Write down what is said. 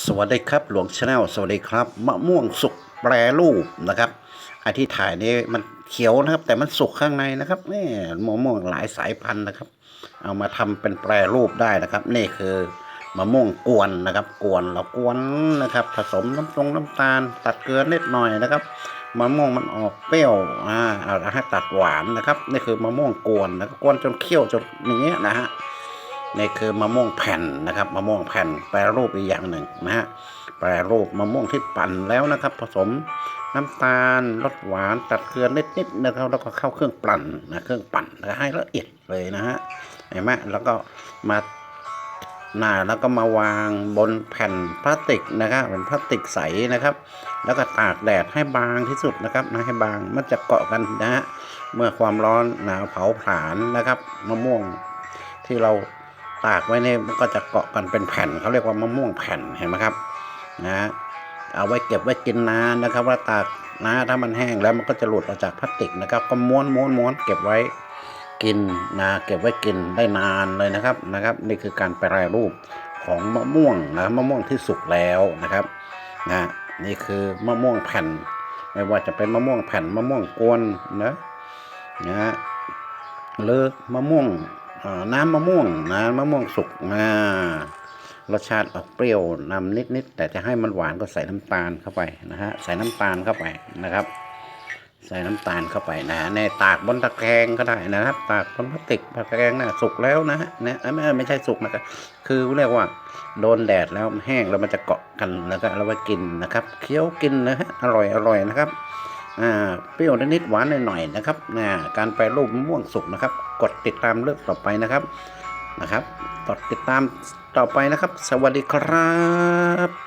สวัสดีครับหลวงชาแนลสวัสดีครับ มะม่วงสุกแปรรูปนะครับไอที่ถ่ายนี่มันเขียวนะครับ แต่มันสุกข้างในนะครับนี่มะม่วงหลายสายพันธุ์นะครับ เอามาทำเป็นแปรรูปได้นะครับ นี่คือมะม่วงกวนนะครับ กวนเรากวนนะครับ ผสมน้ำตรงน้ำตาล ตัดเกลือนิดหน่อยนะครับมะม่วงมันออกเปรี้ยวอ่าเอาให้ตัดหวานนะครับ นี่คือมะม่วงกวนนะครับกวนจนเคี่ยวจนอย่างเงี้ยนะฮะ นี่คือมะม่วงแผ่นนะครับมะม่วงแผ่นแปรรูปอีกอย่างหนึ่งนะฮะแปรรูปมะม่วงที่ปั่นแล้วนะครับ ผสมน้ำตาลรสหวานตัดเกลือนิดๆนะครับแล้วก็เข้าเครื่องปั่นนะเครื่องปั่นแล้วให้ละเอียดเลยนะฮะเห็นไหมแล้วก็มาหน้าแล้วก็มาวางบนแผ่นพลาสติกนะครับเป็นพลาสติกใสนะครับ แล้วก็ตากแดดให้บางที่สุดนะครับนะให้บางมันจะเกาะกันนะฮะเมื่อความร้อนหนาวเผาผลาญนะครับมะม่วงที่เรา ตากไว้เนี่ยมันก็จะเกาะกันเป็นแผ่นเขาเรียกว่ามะม่วงแผ่นเห็นไหมครับนะเอาไว้เก็บไว้กินนานนะครับว่าตากนะถ้ามันแห้งแล้วมันก็จะหลุดออกจากพลาสติกนะครับ ก็ม้วนม้วนม้วนเก็บไว้กินนะเก็บไว้กินได้นานเลยนะครับนะครับ นี่คือการแปรรูปของมะม่วงนะมะม่วงที่สุกแล้วนะครับนะนี่คือมะม่วงแผ่น ไม่ว่าจะเป็นมะม่วงแผ่นมะม่วงกวนนะนะฮะหรือมะม่วง น้ำมะม่วงนะมะม่วงสุกนะรสชาติออกเปรี้ยวนำนิดๆแต่จะให้มันหวานก็ใส่น้ำตาลเข้าไปนะฮะใส่น้ำตาลเข้าไปนะครับ ใส่น้ำตาลเข้าไปนะในตากบนตะแกรงก็ได้นะครับ ตากบนพลาสติกตะแกรงนะสุกแล้วนะฮะเนี่ยไม่ไม่ใช่สุกนะครับคือเรียกว่า โดนแดดแล้วแห้งแล้วมันจะเกาะกันแล้วก็เราไปกินนะครับ เคี้ยวกินนะฮะอร่อยอร่อยนะครับ เปรี้ยวนิดๆหวานหน่อยๆนะครับนะการแปรรูปมะม่วงสุกนะครับ กดติดตามเรื่องต่อไปนะครับนะครับกดติดตามต่อไปนะครับ สวัสดีครับ